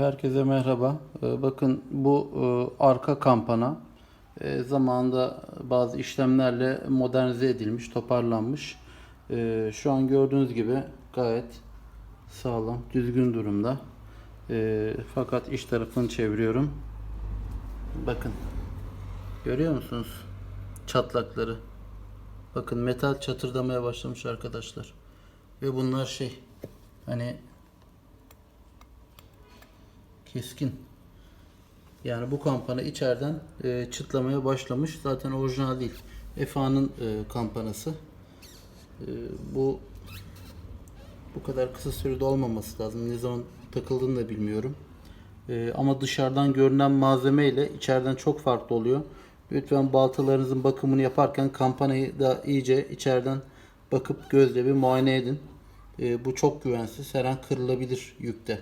Herkese merhaba. Ee, Bakın bu e, arka kampana e, zamanında bazı işlemlerle modernize edilmiş, toparlanmış. E, Şu an gördüğünüz gibi gayet sağlam, düzgün durumda. Fakat iç tarafını çeviriyorum. Bakın. Görüyor musunuz? Çatlakları. Bakın metal çatırdamaya başlamış arkadaşlar. Ve bunlar şey hani keskin. Yani bu kampana içeriden e, çıtlamaya başlamış. Zaten orijinal değil. EFA'nın e, kampanası. E, bu bu kadar kısa sürede olmaması lazım. Ne zaman takıldığını da bilmiyorum. E, ama dışarıdan görünen malzeme ile içeriden çok farklı oluyor. Lütfen baltalarınızın bakımını yaparken kampanayı da iyice içeriden bakıp gözle bir muayene edin. E, bu çok güvensiz. Her an kırılabilir yükte.